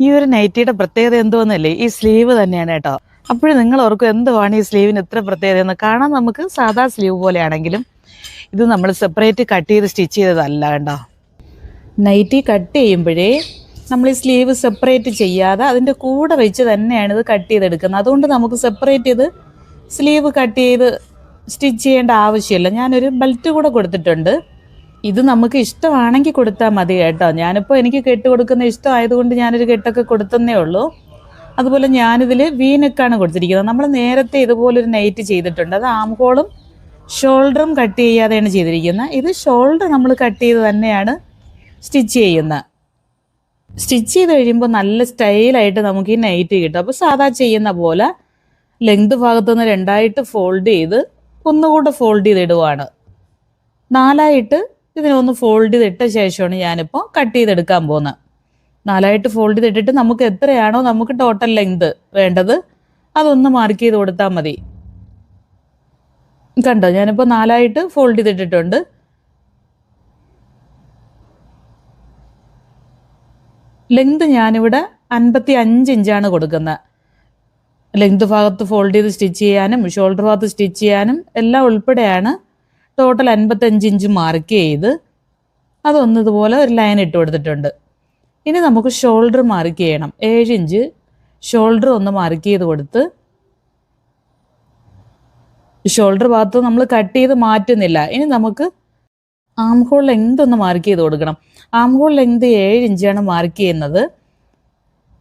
ഈ ഒരു നൈറ്റിയുടെ പ്രത്യേകത എന്തോന്നല്ലേ ഈ സ്ലീവ് തന്നെയാണ് കേട്ടോ. അപ്പോഴും നിങ്ങൾ ഓർക്കും എന്തുവാണ് ഈ സ്ലീവിന് ഇത്ര പ്രത്യേകത എന്ന് കാണാൻ നമുക്ക് സാധാ സ്ലീവ് പോലെയാണെങ്കിലും ഇത് നമ്മൾ സെപ്പറേറ്റ് കട്ട് ചെയ്ത് സ്റ്റിച്ച് ചെയ്തതല്ല കേട്ടോ. നൈറ്റി കട്ട് ചെയ്യുമ്പോഴേ നമ്മൾ ഈ സ്ലീവ് സെപ്പറേറ്റ് ചെയ്യാതെ അതിന്റെ കൂടെ വെച്ച് തന്നെയാണ് ഇത് കട്ട് ചെയ്തെടുക്കുന്നത്. അതുകൊണ്ട് നമുക്ക് സെപ്പറേറ്റ് ചെയ്ത് സ്ലീവ് കട്ട് ചെയ്ത് സ്റ്റിച്ച് ചെയ്യേണ്ട ആവശ്യമില്ല. ഞാനൊരു ബെൽറ്റ് കൂടെ കൊടുത്തിട്ടുണ്ട്. ഇത് നമുക്ക് ഇഷ്ടമാണെങ്കിൽ കൊടുത്താൽ മതി കേട്ടോ. ഞാനിപ്പോൾ എനിക്ക് കെട്ട് കൊടുക്കുന്ന ഇഷ്ടമായതുകൊണ്ട് ഞാനൊരു കെട്ടൊക്കെ കൊടുത്തന്നേ ഉള്ളൂ. അതുപോലെ ഞാനിതിൽ വീനക്കാണ് കൊടുത്തിരിക്കുന്നത്. നമ്മൾ നേരത്തെ ഇതുപോലൊരു നൈറ്റ് ചെയ്തിട്ടുണ്ട്. അത് ആം ഹോളും ഷോൾഡറും കട്ട് ചെയ്യാതെയാണ് ചെയ്തിരിക്കുന്നത്. ഇത് ഷോൾഡർ നമ്മൾ കട്ട് ചെയ്ത് തന്നെയാണ് സ്റ്റിച്ച് ചെയ്യുന്നത്. സ്റ്റിച്ച് ചെയ്ത് കഴിയുമ്പോൾ നല്ല സ്റ്റൈലായിട്ട് നമുക്ക് ഈ നൈറ്റ് കിട്ടും. അപ്പോൾ സാധാ ചെയ്യുന്ന പോലെ ലെങ്ത് ഭാഗത്തുനിന്ന് രണ്ടായിട്ട് ഫോൾഡ് ചെയ്ത് ഒന്നുകൂടെ ഫോൾഡ് ചെയ്തിടുവാണ് നാലായിട്ട് ഇതിനൊന്ന് ഫോൾഡ് ചെയ്തിട്ട ശേഷമാണ് ഞാനിപ്പോൾ കട്ട് ചെയ്തെടുക്കാൻ പോകുന്നത്. നാലായിട്ട് ഫോൾഡ് ചെയ്തിട്ടിട്ട് നമുക്ക് എത്രയാണോ നമുക്ക് ടോട്ടൽ ലെങ്ത് വേണ്ടത് അതൊന്ന് മാർക്ക് ചെയ്ത് കൊടുത്താൽ മതി. കണ്ടോ? ഞാനിപ്പോൾ നാലായിട്ട് ഫോൾഡ് ചെയ്തിട്ടിട്ടുണ്ട്. ലെങ്ത് ഞാനിവിടെ അൻപത്തി അഞ്ച് ഇഞ്ചാണ് കൊടുക്കുന്നത്. ലെങ്ത് ഭാഗത്ത് ഫോൾഡ് ചെയ്ത് സ്റ്റിച്ച് ചെയ്യാനും ഷോൾഡർ ഭാഗത്ത് സ്റ്റിച്ച് ചെയ്യാനും എല്ലാം ഉൾപ്പെടെയാണ് ടോട്ടൽ അൻപത്തഞ്ച് ഇഞ്ച് മാർക്ക് ചെയ്ത് അതൊന്നതുപോലെ ഒരു ലൈൻ ഇട്ട് കൊടുത്തിട്ടുണ്ട്. ഇനി നമുക്ക് ഷോൾഡർ മാർക്ക് ചെയ്യണം. ഏഴ് ഇഞ്ച് ഷോൾഡർ ഒന്ന് മാർക്ക് ചെയ്ത് കൊടുത്ത് ഷോൾഡർ ഭാഗത്ത് നമ്മൾ കട്ട് ചെയ്ത് മാറ്റുന്നില്ല. ഇനി നമുക്ക് ആം ഹോൾ ലെങ്ത് ഒന്ന് മാർക്ക് ചെയ്ത് കൊടുക്കണം. ആം ഹോൾ ലെങ്ത് ഏഴ് ഇഞ്ചാണ് മാർക്ക് ചെയ്യുന്നത്.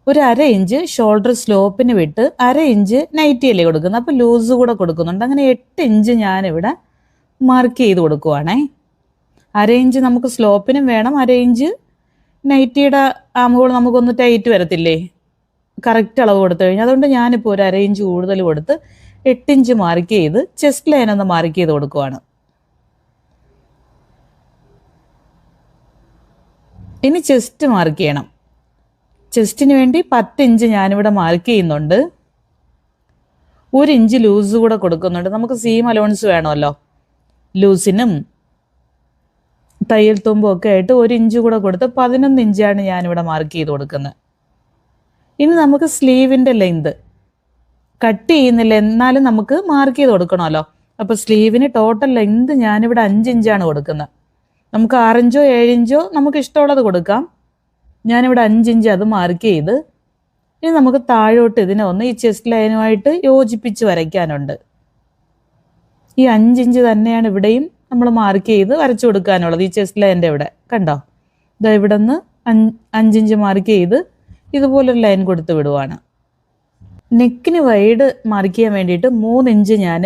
ഒരു അര ഇഞ്ച് ഷോൾഡർ സ്ലോപ്പിന് വിട്ട് അര ഇഞ്ച് നൈറ്റിയല്ലേ കൊടുക്കുന്നത്? അപ്പോൾ ലൂസ് കൂടെ കൊടുക്കുന്നുണ്ട്. അങ്ങനെ എട്ട് ഇഞ്ച് ഞാനിവിടെ മാർക്ക് ചെയ്ത് കൊടുക്കുവാണേ. അരയിഞ്ച് നമുക്ക് സ്ലോപ്പിനും വേണം. അരയിഞ്ച് നൈറ്റിയുടെ ആമുകൾ നമുക്കൊന്ന് ടൈറ്റ് വരത്തില്ലേ? കറക്റ്റ് അളവ് കൊടുത്തു കഴിഞ്ഞാൽ അതുകൊണ്ട് ഞാനിപ്പോൾ ഒരു അരയിഞ്ച് കൂടുതൽ കൊടുത്ത് എട്ടിഞ്ച് മാർക്ക് ചെയ്ത് ചെസ്റ്റ് ലൈൻ ഒന്ന് മാർക്ക് ചെയ്ത് കൊടുക്കുവാണ്. ഇനി ചെസ്റ്റ് മാർക്ക് ചെയ്യണം. ചെസ്റ്റിന് വേണ്ടി പത്ത് ഇഞ്ച് ഞാനിവിടെ മാർക്ക് ചെയ്യുന്നുണ്ട്. ഒരു ഇഞ്ച് ലൂസ് കൂടെ കൊടുക്കുന്നുണ്ട്. നമുക്ക് സീം അലോൺസ് വേണമല്ലോ. ലൂസിനും തയ്യൽ തുമ്പും ഒക്കെ ആയിട്ട് ഒരു ഇഞ്ച് കൂടെ കൊടുത്ത് പതിനൊന്ന് ഇഞ്ചാണ് ഞാനിവിടെ മാർക്ക് ചെയ്ത് കൊടുക്കുന്നത്. ഇനി നമുക്ക് സ്ലീവിന്റെ ലെങ്ത് കട്ട് ചെയ്യുന്നില്ല എന്നാലും നമുക്ക് മാർക്ക് ചെയ്ത് കൊടുക്കണമല്ലോ. അപ്പോൾ സ്ലീവിന് ടോട്ടൽ ലെങ്ത് ഞാനിവിടെ അഞ്ച് ഇഞ്ചാണ് കൊടുക്കുന്നത്. നമുക്ക് ആറിഞ്ചോ ഏഴിഞ്ചോ നമുക്ക് ഇഷ്ടമുള്ളത് കൊടുക്കാം. ഞാനിവിടെ അഞ്ചിഞ്ച് അത് മാർക്ക് ചെയ്ത് ഇനി നമുക്ക് താഴോട്ട് ഇതിനെ ഒന്ന് ഈ ചെസ്റ്റ് ലൈനുമായിട്ട് യോജിപ്പിച്ച് വരയ്ക്കാനുണ്ട്. ഈ അഞ്ചിഞ്ച് തന്നെയാണ് ഇവിടെയും നമ്മൾ മാർക്ക് ചെയ്ത് വരച്ചു കൊടുക്കാനുള്ളത്. ഈ ചെസ്റ്റ് ലൈന്റെ ഇവിടെ. കണ്ടോ? ഇതാ ഇവിടെ നിന്ന് അഞ്ചിഞ്ച് മാർക്ക് ചെയ്ത് ഇതുപോലൊരു ലൈൻ കൊടുത്ത് വിടുവാണ്. നെക്കിന് വൈഡ് മാർക്ക് ചെയ്യാൻ വേണ്ടിയിട്ട് മൂന്നിഞ്ച് ഞാൻ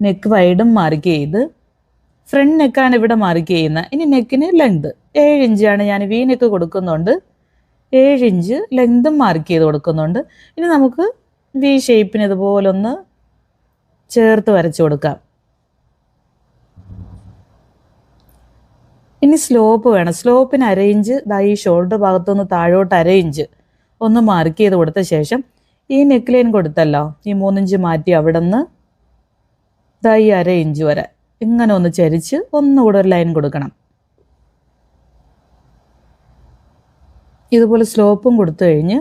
നെക്ക് വൈഡും മാർക്ക് ചെയ്ത് ഫ്രണ്ട് നെക്കാണ് ഇവിടെ മാർക്ക് ചെയ്യുന്നത്. ഇനി നെക്കിന് ലെങ്ത് ഏഴ് ഇഞ്ചാണ് ഞാൻ വി നെക്ക് കൊടുക്കുന്നുണ്ട്. ഏഴ് ഇഞ്ച് ലെങ്തും മാർക്ക് ചെയ്ത് കൊടുക്കുന്നുണ്ട്. ഇനി നമുക്ക് വി ഷേപ്പിന് ഇതുപോലൊന്ന് ചേർത്ത് വരച്ചു കൊടുക്കാം. ഇനി സ്ലോപ്പ് വേണം. സ്ലോപ്പിന് അരയിഞ്ച് ദാ ഈ ഷോൾഡർ ഭാഗത്തുനിന്ന് താഴോട്ട് അരയിഞ്ച് ഒന്ന് മാർക്ക് ചെയ്ത് കൊടുത്ത ശേഷം ഈ നെക്ക് ലൈൻ കൊടുത്തല്ലോ. ഈ മൂന്നിഞ്ച് മാറ്റി അവിടെ നിന്ന് ദാ ഈ അര ഇഞ്ച് വരെ ഇങ്ങനെ ഒന്ന് ചരിച്ച് ഒന്നുകൂടെ ഒരു ലൈൻ കൊടുക്കണം. ഇതുപോലെ സ്ലോപ്പും കൊടുത്തു കഴിഞ്ഞ്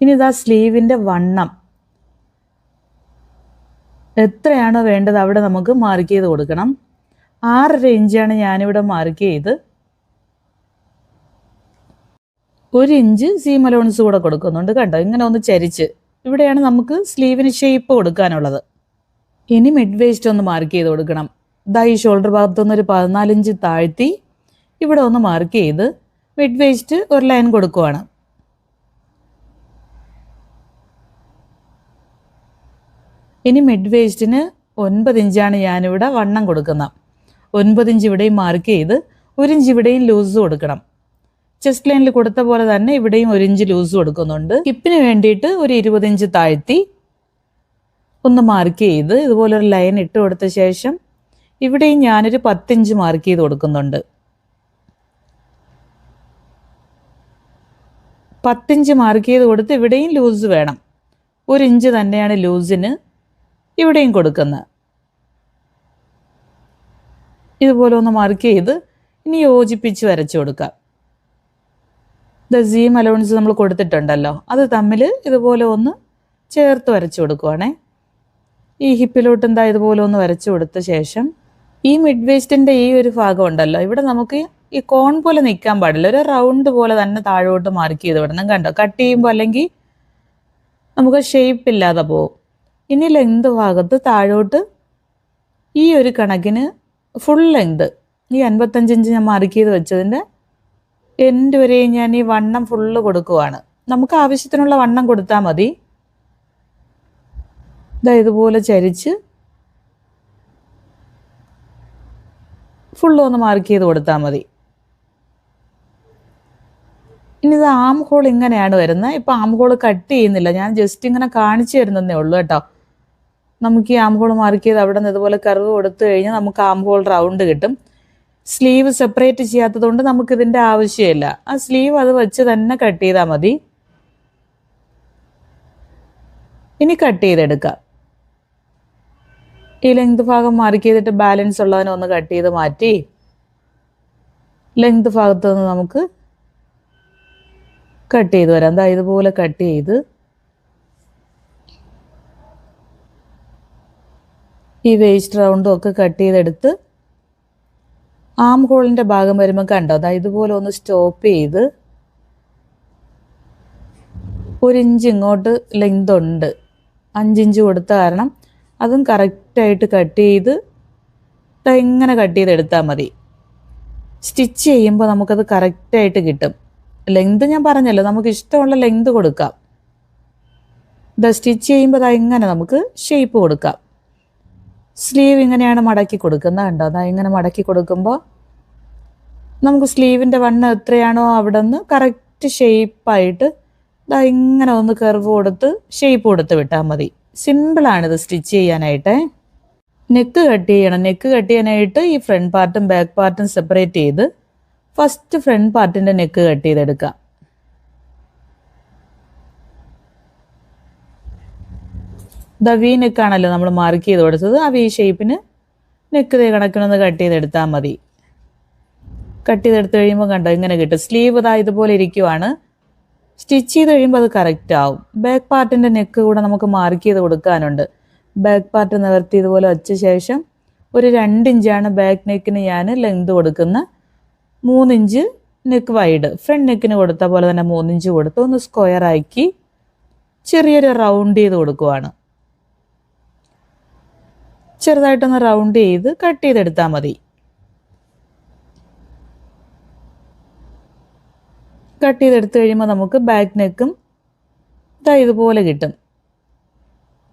ഇനി ഇതാ സ്ലീവിന്റെ വണ്ണം എത്രയാണോ വേണ്ടത് അവിടെ നമുക്ക് മാർക്ക് ചെയ്ത് കൊടുക്കണം. ആറര ഇഞ്ചാണ് ഞാനിവിടെ മാർക്ക് ചെയ്ത്. ഒരു ഇഞ്ച് സീം അലോൺസ് കൂടെ കൊടുക്കുന്നുണ്ട് കണ്ടോ? ഇങ്ങനെ ഒന്ന് ചരിച്ച്. ഇവിടെയാണ് നമുക്ക് സ്ലീവിന് ഷേപ്പ് കൊടുക്കാനുള്ളത്. ഇനി മിഡ് വേസ്റ്റ് ഒന്ന് മാർക്ക് ചെയ്ത് കൊടുക്കണം. ദാ ഈ ഷോൾഡർ ഭാഗത്തുനിന്ന് ഒരു പതിനാലിഞ്ച് താഴ്ത്തി ഇവിടെ ഒന്ന് മാർക്ക് ചെയ്ത് മിഡ് വേസ്റ്റ് ഒരു ലൈൻ കൊടുക്കുവാണ്. ഇനി മിഡ് വേസ്റ്റിന് ഒൻപത് ഇഞ്ചാണ് ഞാനിവിടെ വണ്ണം കൊടുക്കുന്നത്. ഒൻപത് ഇഞ്ച് ഇവിടെയും മാർക്ക് ചെയ്ത് ഒരു ഇഞ്ച് ഇവിടെയും ലൂസ് കൊടുക്കണം. ചെസ്റ്റ് ലൈനിൽ കൊടുത്ത പോലെ തന്നെ ഇവിടെയും ഒരു ഇഞ്ച് ലൂസ് കൊടുക്കുന്നുണ്ട്. ഹിപ്പിന് വേണ്ടിയിട്ട് ഒരു ഇരുപത് ഇഞ്ച് താഴ്ത്തി ഒന്ന് മാർക്ക് ചെയ്ത് ഇതുപോലൊരു ലൈൻ ഇട്ട് കൊടുത്ത ശേഷം ഇവിടെയും ഞാനൊരു പത്തിഞ്ച് മാർക്ക് ചെയ്ത് കൊടുക്കുന്നുണ്ട്. പത്തിഞ്ച് മാർക്ക് ചെയ്ത് കൊടുത്ത് ഇവിടെയും ലൂസ് വേണം. ഒരു ഇഞ്ച് തന്നെയാണ് ലൂസിന് ഇവിടെയും കൊടുക്കുന്നത് ഇതുപോലെ ഒന്ന് മാർക്ക് ചെയ്ത് ഇനി യോജിപ്പിച്ച് വരച്ചു കൊടുക്കാം ദ സീം അലവൻസ് നമ്മൾ കൊടുത്തിട്ടുണ്ടല്ലോ. അത് തമ്മിൽ ഇതുപോലെ ഒന്ന് ചേർത്ത് വരച്ചു കൊടുക്കുവാണേ. ഈ ഹിപ്പിലോട്ട് എന്താ ഇതുപോലെ ഒന്ന് വരച്ചു കൊടുത്ത ശേഷം ഈ മിഡ് വേസ്റ്റിന്റെ ഈ ഒരു ഭാഗം ഉണ്ടല്ലോ. ഇവിടെ നമുക്ക് ഈ കോൺ പോലെ നിൽക്കാൻ പാടില്ല. ഒരു റൗണ്ട് പോലെ തന്നെ താഴോട്ട് മാർക്ക് ചെയ്ത് വിടണം. കണ്ടോ? കട്ട് ചെയ്യുമ്പോൾ അല്ലെങ്കിൽ നമുക്ക് ഷേപ്പ് ഇല്ലാതെ പോകും. ഇനി ലെങ്ത് ഭാഗത്ത് താഴോട്ട് ഈ ഒരു കണക്കിന് ഫുൾ ലെങ്ത് ഈ അൻപത്തഞ്ച് ഇഞ്ച് ഞാൻ മാർക്ക് ചെയ്ത് വെച്ചതിന്റെ എന്റെ വരെയും ഞാൻ ഈ വണ്ണം ഫുള്ള് കൊടുക്കുവാണ്. നമുക്ക് ആവശ്യത്തിനുള്ള വണ്ണം കൊടുത്താൽ മതി. ഇതാ ഇതുപോലെ ചരിച്ച് ഫുള്ള് ഒന്ന് മാർക്ക് ചെയ്ത് കൊടുത്താൽ മതി. ഇനി ഇത് ആം ഹോൾ ഇങ്ങനെയാണ് വരുന്നത്. ഇപ്പം ആം ഹോൾ കട്ട് ചെയ്യുന്നില്ല. ഞാൻ ജസ്റ്റ് ഇങ്ങനെ കാണിച്ചു തരുന്നതേ ഉള്ളൂ കേട്ടോ. നമുക്ക് ഈ ആം ഹോൾ മാർക്ക് ചെയ്ത് അവിടെ നിന്ന് ഇതുപോലെ കർവ് കൊടുത്തു കഴിഞ്ഞാൽ നമുക്ക് ആം ഹോൾ റൗണ്ട് കിട്ടും. സ്ലീവ് സെപ്പറേറ്റ് ചെയ്യാത്തത് കൊണ്ട് നമുക്ക് ഇതിന്റെ ആവശ്യമില്ല. ആ സ്ലീവ് അത് വെച്ച് തന്നെ കട്ട് ചെയ്താൽ മതി. ഇനി കട്ട് ചെയ്തെടുക്കാം. ഈ ലെങ്ത് ഭാഗം മാർക്ക് ചെയ്തിട്ട് ബാലൻസ് ഉള്ളതിനെ ഒന്ന് കട്ട് ചെയ്ത് മാറ്റി. ലെങ്ത് ഭാഗത്ത് നിന്ന് നമുക്ക് കട്ട് ചെയ്ത് വരാം. എന്താ ഇതുപോലെ കട്ട് ചെയ്ത് ഈ വേസ്റ്റ് റൗണ്ടും ഒക്കെ കട്ട് ചെയ്തെടുത്ത് ആം ഹോളിന്റെ ഭാഗം വരുമ്പോൾ കണ്ടോ? അതാ ഇതുപോലെ ഒന്ന് സ്റ്റോപ്പ് ചെയ്ത് ഒരു ഇഞ്ച് ഇങ്ങോട്ട് ലെങ്ത് ഉണ്ട്. അഞ്ചിഞ്ച് കൊടുത്ത കാരണം അതും കറക്റ്റായിട്ട് കട്ട് ചെയ്ത് ഇങ്ങനെ കട്ട് ചെയ്തെടുത്താൽ മതി. സ്റ്റിച്ച് ചെയ്യുമ്പോൾ നമുക്കത് കറക്റ്റായിട്ട് കിട്ടും. ലെങ്ത് ഞാൻ പറഞ്ഞല്ലോ നമുക്ക് ഇഷ്ടമുള്ള ലെങ്ത് കൊടുക്കാം. ഇതാ സ്റ്റിച്ച് ചെയ്യുമ്പോൾ അതാ ഇങ്ങനെ നമുക്ക് ഷേപ്പ് കൊടുക്കാം. സ്ലീവ് ഇങ്ങനെയാണ് മടക്കി കൊടുക്കുന്നത് കണ്ടോ? അതാ ഇങ്ങനെ മടക്കി കൊടുക്കുമ്പോൾ നമുക്ക് സ്ലീവിന്റെ വണ്ണം എത്രയാണോ അവിടെ നിന്ന് കറക്റ്റ് ഷേപ്പായിട്ട് ഇതാ ഇങ്ങനെ ഒന്ന് കർവ് കൊടുത്ത് ഷേപ്പ് കൊടുത്ത് വിട്ടാൽ മതി. സിമ്പിളാണിത് സ്റ്റിച്ച് ചെയ്യാനായിട്ട്. നെക്ക് കട്ട് ചെയ്യണം. നെക്ക് കട്ട് ചെയ്യാനായിട്ട് ഈ ഫ്രണ്ട് പാർട്ടും ബാക്ക് പാർട്ടും സെപ്പറേറ്റ് ചെയ്ത് ഫസ്റ്റ് ഫ്രണ്ട് പാർട്ടിന്റെ നെക്ക് കട്ട് ചെയ്തെടുക്കാം ദ വി നെക്കാണല്ലോ നമ്മൾ മാർക്ക് ചെയ്ത് കൊടുത്തത്. ആ വി ഷേപ്പിന് നെക്ക് ദേ കണക്കിനൊന്ന് കട്ട് ചെയ്തെടുത്താൽ മതി. കട്ട് ചെയ്തെടുത്ത് കഴിയുമ്പോൾ കണ്ടോ ഇങ്ങനെ കിട്ടും. സ്ലീവ് ഇതാ ഇതുപോലെ ഇരിക്കുവാണ്. സ്റ്റിച്ച് ചെയ്ത് കഴിയുമ്പോൾ അത് കറക്റ്റ് ആവും. ബാക്ക് പാർട്ടിന്റെ നെക്ക് കൂടെ നമുക്ക് മാർക്ക് ചെയ്ത് കൊടുക്കാനുണ്ട്. ബാക്ക് പാർട്ട് നിവർത്തി ഇതുപോലെ വച്ച ശേഷം ഒരു രണ്ടിഞ്ചാണ് ബാക്ക് നെക്കിന് ഞാൻ ലെങ്ത് കൊടുക്കുന്ന മൂന്നിഞ്ച് നെക്ക് വൈഡ് ഫ്രണ്ട് നെക്കിന് കൊടുത്ത പോലെ തന്നെ മൂന്നിഞ്ച് കൊടുത്ത് ഒന്ന് സ്ക്വയർ ആക്കി ചെറിയൊരു റൗണ്ട് ചെയ്ത് കൊടുക്കുവാണ്. ചെറുതായിട്ടൊന്ന് റൗണ്ട് ചെയ്ത് കട്ട് ചെയ്തെടുത്താൽ മതി. കട്ട് ചെയ്തെടുത്ത് കഴിയുമ്പോൾ നമുക്ക് ബാക്ക് നെക്കും ഇതാ ഇതുപോലെ കിട്ടും.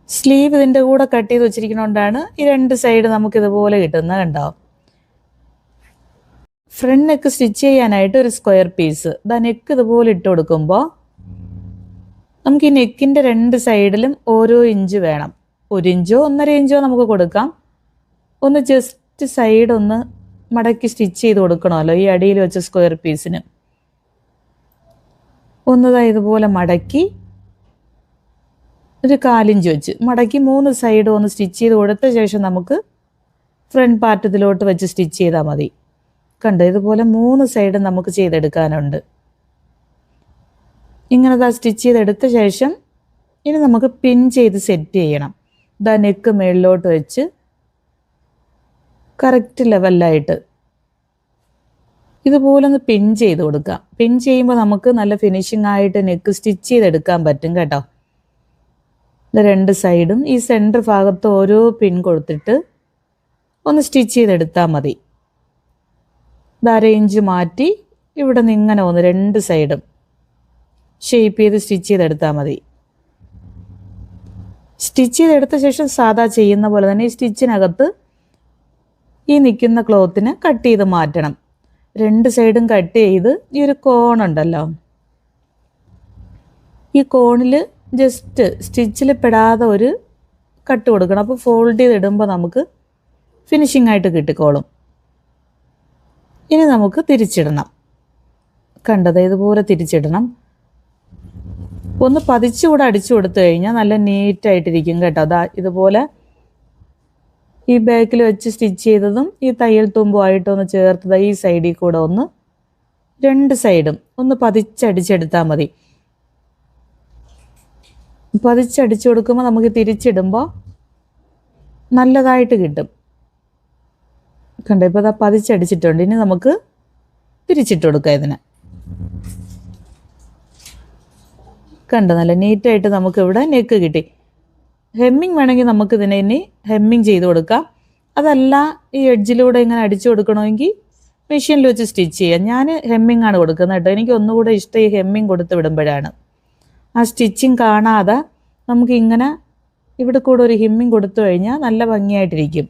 സ്ലീവ് ഇതിന്റെ കൂടെ കട്ട് ചെയ്ത് വെച്ചിരിക്കുന്നതുകൊണ്ടാണ് ഈ രണ്ട് സൈഡ് നമുക്ക് ഇതുപോലെ കിട്ടുന്നത് കണ്ടോ? ഫ്രണ്ട് നെക്ക് സ്റ്റിച്ച് ചെയ്യാനായിട്ട് ഒരു സ്ക്വയർ പീസ് ഇതാ നെക്ക് ഇതുപോലെ ഇട്ട് കൊടുക്കുമ്പോൾ നമുക്ക് ഈ നെക്കിന്റെ രണ്ട് സൈഡിലും ഓരോ ഇഞ്ച് വേണം. ഒരു ഇഞ്ചോ ഒന്നര ഇഞ്ചോ നമുക്ക് കൊടുക്കാം. ഒന്ന് ജസ്റ്റ് സൈഡ് ഒന്ന് മടക്കി സ്റ്റിച്ച് ചെയ്ത് കൊടുക്കണമല്ലോ ഈ അടിയിൽ വെച്ച സ്ക്വയർ പീസിന് ഒന്നതാ ഇതുപോലെ മടക്കി ഒരു കാലിഞ്ച് വെച്ച് മടക്കി മൂന്ന് സൈഡ് ഒന്ന് സ്റ്റിച്ച് ചെയ്ത് കൊടുത്ത ശേഷം നമുക്ക് ഫ്രണ്ട് പാർട്ട് ഇതിലോട്ട് വെച്ച് സ്റ്റിച്ച് ചെയ്താൽ മതി. കണ്ടോ? ഇതുപോലെ മൂന്ന് സൈഡും നമുക്ക് ചെയ്തെടുക്കാനുണ്ട്. ഇങ്ങനെ സ്റ്റിച്ച് ചെയ്തെടുത്ത ശേഷം ഇനി നമുക്ക് പിൻ ചെയ്ത് സെറ്റ് ചെയ്യണം. ഇതാ നെക്ക് മേളിലോട്ട് വെച്ച് കറക്റ്റ് ലെവലിലായിട്ട് ഇതുപോലെ ഒന്ന് പിൻ ചെയ്ത് കൊടുക്കാം. പിൻ ചെയ്യുമ്പോൾ നമുക്ക് നല്ല ഫിനിഷിംഗ് ആയിട്ട് നെക്ക് സ്റ്റിച്ച് ചെയ്തെടുക്കാൻ പറ്റും കേട്ടോ. രണ്ട് സൈഡും ഈ സെന്റർ ഭാഗത്ത് ഓരോ പിൻ കൊടുത്തിട്ട് ഒന്ന് സ്റ്റിച്ച് ചെയ്തെടുത്താൽ മതി. ഇത് അരയിഞ്ച് മാറ്റി ഇവിടെ നിന്ന് ഇങ്ങനെ ഒന്ന് രണ്ട് സൈഡും ഷേപ്പ് ചെയ്ത് സ്റ്റിച്ച് ചെയ്തെടുത്താൽ മതി. സ്റ്റിച്ച് ചെയ്തെടുത്ത ശേഷം സാധാ ചെയ്യുന്ന പോലെ തന്നെ ഈ സ്റ്റിച്ചിനകത്ത് ഈ നിൽക്കുന്ന ക്ലോത്തിന് കട്ട് ചെയ്ത് മാറ്റണം. രണ്ട് സൈഡും കട്ട് ചെയ്ത് ഈ ഒരു കോണുണ്ടല്ലോ ഈ കോണിൽ ജസ്റ്റ് സ്റ്റിച്ചിൽ പെടാതെ ഒരു കട്ട് കൊടുക്കണം. അപ്പോൾ ഫോൾഡ് ചെയ്തിടുമ്പോൾ നമുക്ക് ഫിനിഷിംഗ് ആയിട്ട് കിട്ടിക്കോളും. ഇനി നമുക്ക് തിരിച്ചിടണം. കണ്ടത് ഇതുപോലെ തിരിച്ചിടണം. ഒന്ന് പതിച്ചുകൂടെ അടിച്ചു കൊടുത്തു കഴിഞ്ഞാൽ നല്ല നീറ്റായിട്ടിരിക്കും കേട്ടോ. അതാ ഇതുപോലെ ഈ ബാക്കിൽ വെച്ച് സ്റ്റിച്ച് ചെയ്തതും ഈ തയ്യൽ തുമ്പുമായിട്ടൊന്ന് ചേർത്തത് ഈ സൈഡിൽ കൂടെ ഒന്ന് രണ്ട് സൈഡും ഒന്ന് പതിച്ചടിച്ചെടുത്താൽ മതി. പതിച്ചടിച്ചു കൊടുക്കുമ്പോൾ നമുക്ക് തിരിച്ചിടുമ്പോൾ നല്ലതായിട്ട് കിട്ടും. കണ്ടോ? ഇപ്പോൾ അതാ പതിച്ചടിച്ചിട്ടുണ്ട്. ഇനി നമുക്ക് തിരിച്ചിട്ട് കൊടുക്കാം ഇതിന്. കണ്ടോ നല്ല നീറ്റായിട്ട് നമുക്കിവിടെ നെക്ക് കിട്ടി. ഹെമ്മിങ് വേണമെങ്കിൽ നമുക്കിതിനെ ഇനി ഹെമ്മിങ് ചെയ്ത് കൊടുക്കാം. അതല്ല ഈ എഡ്ജിലൂടെ ഇങ്ങനെ അടിച്ചു കൊടുക്കണമെങ്കിൽ മെഷീനിൽ വെച്ച് സ്റ്റിച്ച് ചെയ്യാം. ഞാൻ ഹെമ്മിങ് ആണ് കൊടുക്കുന്നത് കേട്ടോ. എനിക്ക് ഒന്നുകൂടെ ഇഷ്ടം ഈ ഹെമ്മിങ് കൊടുത്ത് വിടുമ്പോഴാണ്. ആ സ്റ്റിച്ചിങ് കാണാതെ നമുക്കിങ്ങനെ ഇവിടെ കൂടെ ഒരു ഹിമ്മിങ് കൊടുത്തു കഴിഞ്ഞാൽ നല്ല ഭംഗിയായിട്ടിരിക്കും.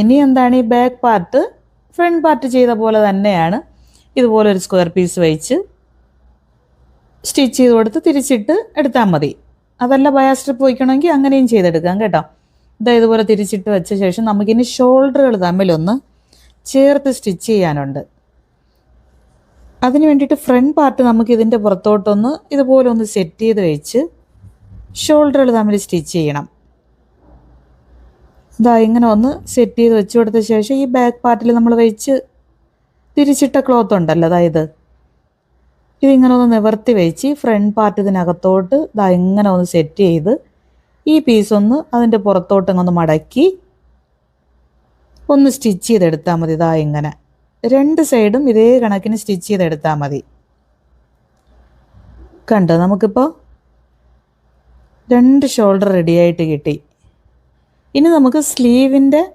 ഇനി എന്താണ് ഈ ബാക്ക് പാർട്ട് ഫ്രണ്ട് പാർട്ട് ചെയ്ത പോലെ തന്നെയാണ്. ഇതുപോലെ ഒരു സ്ക്വയർ പീസ് വെച്ച് സ്റ്റിച്ച് ചെയ്ത് കൊടുത്ത് തിരിച്ചിട്ട് എടുത്താൽ മതി. അതല്ല ബയാ സ്ട്രിപ്പ് വയ്ക്കണമെങ്കിൽ അങ്ങനെയും ചെയ്തെടുക്കാം കേട്ടോ. ഇതാ ഇതുപോലെ തിരിച്ചിട്ട് വെച്ച ശേഷം നമുക്കിനി ഷോൾഡറുകൾ തമ്മിലൊന്ന് ചേർത്ത് സ്റ്റിച്ച് ചെയ്യാനുണ്ട്. അതിന് വേണ്ടിയിട്ട് ഫ്രണ്ട് പാർട്ട് നമുക്ക് ഇതിന്റെ പുറത്തോട്ടൊന്ന് ഇതുപോലെ ഒന്ന് സെറ്റ് ചെയ്ത് വെച്ച് ഷോൾഡറുകൾ തമ്മിൽ സ്റ്റിച്ച് ചെയ്യണം. ഇതാ ഇങ്ങനെ ഒന്ന് സെറ്റ് ചെയ്ത് വെച്ച് കൊടുത്ത ശേഷം ഈ ബാക്ക് പാർട്ടിൽ നമ്മൾ വെച്ച് തിരിച്ചിട്ട ക്ലോത്ത് ഉണ്ടല്ലോ അതായത് ഇതിങ്ങനെ ഒന്ന് നിവർത്തി വെച്ച് ഫ്രണ്ട് പാർട്ട് ഇതിനകത്തോട്ട് ഇതാ ഇങ്ങനെ ഒന്ന് സെറ്റ് ചെയ്ത് ഈ പീസ് ഒന്ന് അതിന്റെ പുറത്തോട്ട് ഒന്ന് മടക്കി ഒന്ന് സ്റ്റിച്ച് ചെയ്തെടുത്താൽ മതി. ഇതാ ഇങ്ങനെ. രണ്ട് സൈഡും ഇതേ കണക്കിന് സ്റ്റിച്ച് ചെയ്തെടുത്താൽ മതി. കണ്ടോ? നമുക്കിപ്പോൾ രണ്ട് ഷോൾഡർ റെഡിയായിട്ട് കിട്ടി. ഇനി നമുക്ക് സ്ലീവിന്റെ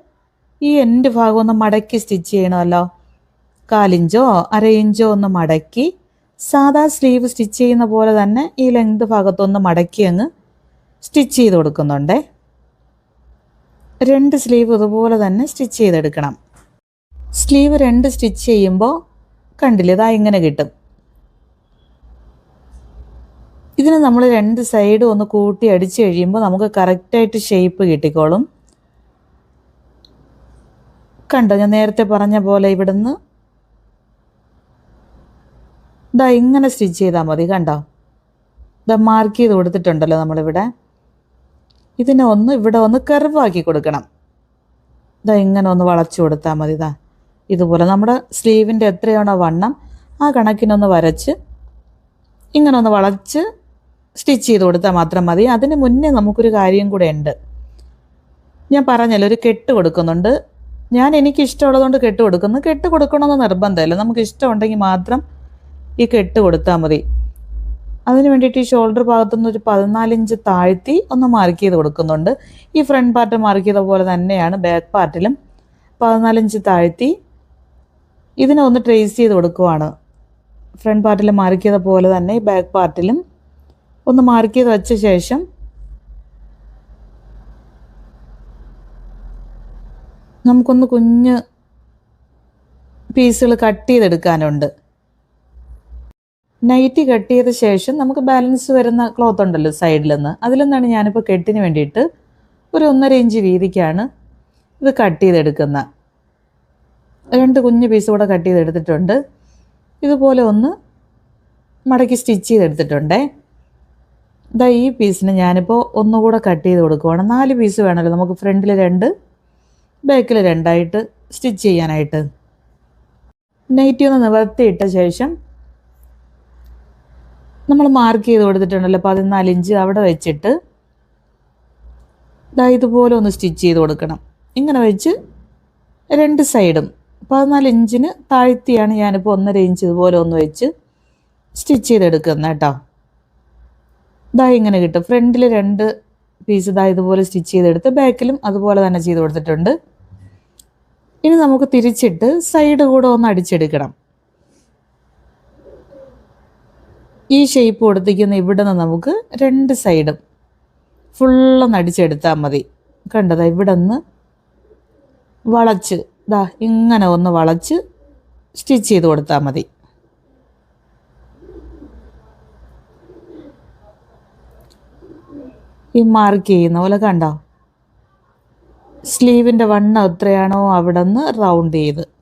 ഈ എൻഡ് ഭാഗം ഒന്ന് മടക്കി സ്റ്റിച്ച് ചെയ്യണമല്ലോ. കാലിഞ്ചോ അര ഇഞ്ചോ ഒന്ന് മടക്കി സാധാ സ്ലീവ് സ്റ്റിച്ച് ചെയ്യുന്ന പോലെ തന്നെ ഈ ലെങ്ത് ഭാഗത്തൊന്ന് മടക്കി അങ്ങ് സ്റ്റിച്ച് ചെയ്ത് കൊടുക്കുന്നുണ്ടേ. രണ്ട് സ്ലീവ് ഇതുപോലെ തന്നെ സ്റ്റിച്ച് ചെയ്തെടുക്കണം. സ്ലീവ് രണ്ട് സ്റ്റിച്ച് ചെയ്യുമ്പോൾ കണ്ടില്ലേ ഇതാ ഇങ്ങനെ കിട്ടും. ഇതിന് നമ്മൾ രണ്ട് സൈഡും ഒന്ന് കൂട്ടി അടിച്ച് കഴിയുമ്പോൾ നമുക്ക് കറക്റ്റായിട്ട് ഷേപ്പ് കിട്ടിക്കോളും. കണ്ടോ ഞാൻ നേരത്തെ പറഞ്ഞ പോലെ ഇവിടുന്ന് ഇതാ ഇങ്ങനെ സ്റ്റിച്ച് ചെയ്താൽ മതി കണ്ടോ? ഇതാ മാർക്ക് ചെയ്ത് കൊടുത്തിട്ടുണ്ടല്ലോ നമ്മളിവിടെ. ഇതിനെ ഒന്ന് ഇവിടെ ഒന്ന് കർവാക്കി കൊടുക്കണം. ഇതാ ഇങ്ങനെ ഒന്ന് വളച്ചു കൊടുത്താൽ മതി ഇതാ ഇതുപോലെ നമ്മുടെ സ്ലീവിന്റെ എത്രയാണോ വണ്ണം ആ കണക്കിനൊന്ന് വരച്ച് ഇങ്ങനെ ഒന്ന് വളച്ച് സ്റ്റിച്ച് ചെയ്ത് കൊടുത്താൽ മാത്രം മതി. അതിന് മുന്നേ നമുക്കൊരു കാര്യം കൂടെ ഉണ്ട്. ഞാൻ പറഞ്ഞല്ലോ ഒരു കെട്ട് കൊടുക്കുന്നുണ്ട്. ഞാൻ എനിക്ക് ഇഷ്ടമുള്ളതുകൊണ്ട് കെട്ട് കൊടുക്കുന്നു. കെട്ട് കൊടുക്കണമെന്ന് നിർബന്ധമില്ല. നമുക്ക് ഇഷ്ടമുണ്ടെങ്കിൽ മാത്രം ഈ കെട്ട് കൊടുത്താൽ മതി. അതിന് വേണ്ടിയിട്ട് ഈ ഷോൾഡർ ഭാഗത്തുനിന്ന് ഒരു പതിനാലിഞ്ച് താഴ്ത്തി ഒന്ന് മാർക്ക് ചെയ്ത് കൊടുക്കുന്നുണ്ട്. ഈ ഫ്രണ്ട് പാർട്ട് മാർക്ക് ചെയ്ത പോലെ തന്നെയാണ് ബാക്ക് പാർട്ടിലും പതിനാലിഞ്ച് താഴ്ത്തി ഇതിനെ ഒന്ന് ട്രേസ് ചെയ്ത് കൊടുക്കുവാണ്. ഫ്രണ്ട് പാർട്ടിൽ മാർക്ക് ചെയ്ത പോലെ തന്നെ ബാക്ക് പാർട്ടിലും ഒന്ന് മാർക്ക് ചെയ്ത് വെച്ച ശേഷം നമുക്കൊന്ന് കുഞ്ഞ് പീസുകൾ കട്ട് ചെയ്തെടുക്കാനുണ്ട്. നൈറ്റി കട്ട് ചെയ്ത ശേഷം നമുക്ക് ബാലൻസ് വരുന്ന ക്ലോത്ത് ഉണ്ടല്ലോ സൈഡിൽ നിന്ന് അതിൽ നിന്നാണ് ഞാനിപ്പോൾ കെട്ടിന് വേണ്ടിയിട്ട് ഒരു ഒന്നര ഇഞ്ച് വീതിക്കാണ് ഇത് കട്ട് ചെയ്തെടുക്കുന്നത് രണ്ട് കുഞ്ഞ് പീസ് കൂടെ കട്ട് ചെയ്തെടുത്തിട്ടുണ്ട്. ഇതുപോലെ ഒന്ന് മടക്കി സ്റ്റിച്ച് ചെയ്തെടുത്തിട്ടുണ്ടേ. ഇതാ ഈ പീസിന് ഞാനിപ്പോൾ ഒന്നുകൂടെ കട്ട് ചെയ്ത് കൊടുക്കുവാണ്. നാല് പീസ് വേണമല്ലോ നമുക്ക് ഫ്രണ്ടിൽ രണ്ട് ബാക്കിൽ രണ്ടായിട്ട് സ്റ്റിച്ച് ചെയ്യാനായിട്ട്. നൈറ്റി ഒന്ന് നിവർത്തിയിട്ട ശേഷം നമ്മൾ മാർക്ക് ചെയ്ത് കൊടുത്തിട്ടുണ്ടല്ലോ. പതിനാല് ഇഞ്ച് അവിടെ വെച്ചിട്ട് ഇതാ ഇതുപോലെ ഒന്ന് സ്റ്റിച്ച് ചെയ്ത് കൊടുക്കണം. ഇങ്ങനെ വെച്ച് രണ്ട് സൈഡും പതിനാല് ഇഞ്ചിന് താഴ്ത്തിയാണ് ഞാനിപ്പോൾ ഒന്നര ഇഞ്ച് ഇതുപോലെ ഒന്ന് വെച്ച് സ്റ്റിച്ച് ചെയ്തെടുക്കുന്നത് കേട്ടോ. ഇതാ ഇങ്ങനെ കിട്ടും. ഫ്രണ്ടിൽ രണ്ട് പീസ് ഇതാ ഇതുപോലെ സ്റ്റിച്ച് ചെയ്തെടുത്ത് ബാക്കിലും അതുപോലെ തന്നെ ചെയ്ത് കൊടുത്തിട്ടുണ്ട്. ഇനി നമുക്ക് തിരിച്ചിട്ട് സൈഡ് കൂടെ ഒന്ന് അടിച്ചെടുക്കണം. ഈ ഷേപ്പ് കൊടുത്തിരിക്കുന്ന ഇവിടെ നിന്ന് നമുക്ക് രണ്ട് സൈഡും ഫുള്ള് അടിച്ചെടുത്താൽ മതി. കണ്ടതാ ഇവിടെ നിന്ന് വളച്ച്. ദാ ഇങ്ങനെ ഒന്ന് വളച്ച് സ്റ്റിച്ച് ചെയ്ത് കൊടുത്താൽ മതി. ഈ മാർക്ക് ചെയ്യുന്ന പോലെ കണ്ടോ? സ്ലീവിന്റെ വണ്ണം എത്രയാണോ അവിടെ നിന്ന് റൗണ്ട് ചെയ്ത്.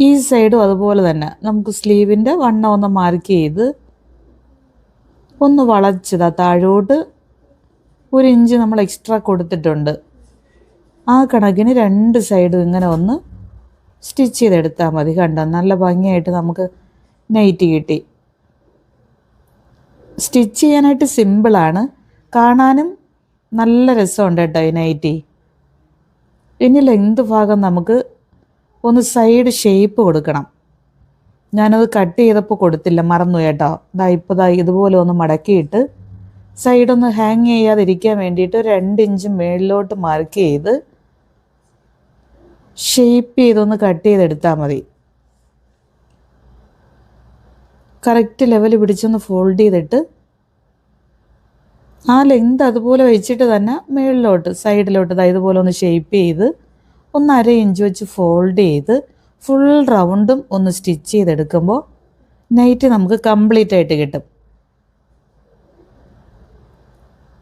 ഈ സൈഡും അതുപോലെ തന്നെ. നമുക്ക് സ്ലീവിന്റെ വണ്ണം ഒന്ന് മാർക്ക് ചെയ്ത് ഒന്ന് വളച്ചതാ താഴോട്ട് ഒരു ഇഞ്ച് നമ്മൾ എക്സ്ട്രാ കൊടുത്തിട്ടുണ്ട്. ആ കണക്കിന് രണ്ട് സൈഡും ഇങ്ങനെ ഒന്ന് സ്റ്റിച്ച് ചെയ്തെടുത്താൽ മതി കണ്ടോ? നല്ല ഭംഗിയായിട്ട് നമുക്ക് നൈറ്റി കിട്ടി. സ്റ്റിച്ച് ചെയ്യാനായിട്ട് സിമ്പിളാണ് കാണാനും നല്ല രസമുണ്ട് കേട്ടോ ഈ നൈറ്റി ഇനി ലെങ്ത് ഭാഗം നമുക്ക് ഒന്ന് സൈഡ് ഷേപ്പ് കൊടുക്കണം. ഞാനത് കട്ട് ചെയ്തപ്പോൾ കൊടുത്തില്ല മറന്നു കേട്ടോ. ദാ ഇപ്പോൾ ദാ ഇതുപോലെ ഒന്ന് മടക്കിയിട്ട് സൈഡൊന്ന് ഹാങ് ചെയ്യാതിരിക്കാൻ വേണ്ടിയിട്ട് രണ്ട് ഇഞ്ച് മേളിലോട്ട് മാർക്ക് ചെയ്ത് ഷേപ്പ് ചെയ്തൊന്ന് കട്ട് ചെയ്തെടുത്താൽ മതി. കറക്റ്റ് ലെവൽ പിടിച്ചൊന്ന് ഫോൾഡ് ചെയ്തിട്ട് ആ ലെങ്ത് അതുപോലെ വെച്ചിട്ട് തന്നെ മേളിലോട്ട് സൈഡിലോട്ട് ഇതുപോലെ ഒന്ന് ഷേപ്പ് ചെയ്ത് ഒന്ന് അര ഇഞ്ച് വെച്ച് ഫോൾഡ് ചെയ്ത് ഫുൾ റൗണ്ടും ഒന്ന് സ്റ്റിച്ച് ചെയ്തെടുക്കുമ്പോൾ നൈറ്റ് നമുക്ക് കംപ്ലീറ്റ് ആയിട്ട് കിട്ടും.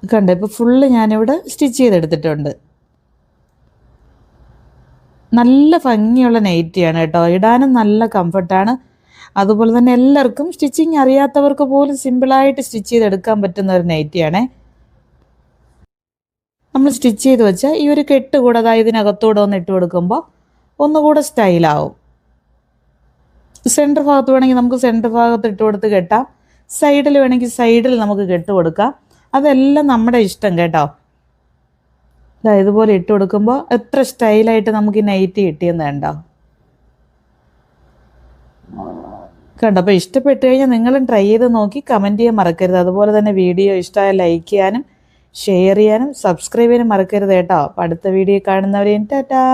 കണ്ട? ഇപ്പോൾ ഫുള്ള് ഞാനിവിടെ സ്റ്റിച്ച് ചെയ്തെടുത്തിട്ടുണ്ട്. നല്ല ഭംഗിയുള്ള നൈറ്റിയാണ് കേട്ടോ. ഇടാനും നല്ല കംഫർട്ടാണ് അതുപോലെ തന്നെ എല്ലാവർക്കും സ്റ്റിച്ചിങ് അറിയാത്തവർക്ക് പോലും സിമ്പിളായിട്ട് സ്റ്റിച്ച് ചെയ്തെടുക്കാൻ പറ്റുന്ന ഒരു നൈറ്റിയാണേ നമ്മൾ സ്റ്റിച്ച് ചെയ്ത് വെച്ചാൽ ഈ ഒരു കെട്ട് കൂടെ അതായത് ഇതിനകത്തൂടെ ഒന്ന് ഇട്ട് കൊടുക്കുമ്പോൾ ഒന്നുകൂടെ സ്റ്റൈലാവും. സെന്റർ ഭാഗത്ത് വേണമെങ്കിൽ നമുക്ക് സെന്റർ ഭാഗത്ത് ഇട്ട് കൊടുത്ത് കെട്ടാം. സൈഡിൽ വേണമെങ്കിൽ സൈഡിൽ നമുക്ക് കെട്ട് കൊടുക്കാം. അതെല്ലാം നമ്മുടെ ഇഷ്ടം കേട്ടോ. അതായത് ഇതുപോലെ ഇട്ട് കൊടുക്കുമ്പോൾ എത്ര സ്റ്റൈലായിട്ട് നമുക്ക് ഈ നൈറ്റ് കിട്ടിയെന്ന് കണ്ടോ? കണ്ടോ? അപ്പോൾ ഇഷ്ടപ്പെട്ട് കഴിഞ്ഞാൽ നിങ്ങളും ട്രൈ ചെയ്ത് നോക്കി കമന്റ് ചെയ്യാൻ മറക്കരുത്. അതുപോലെ തന്നെ വീഡിയോ ഇഷ്ടമായ ലൈക്ക് ചെയ്യാനും ഷെയർ ചെയ്യാനും സബ്സ്ക്രൈബ് ചെയ്യാനും മറക്കരുത് കേട്ടോ. അപ്പോൾ അടുത്ത വീഡിയോ കാണുന്നവരെയും ടാറ്റാ.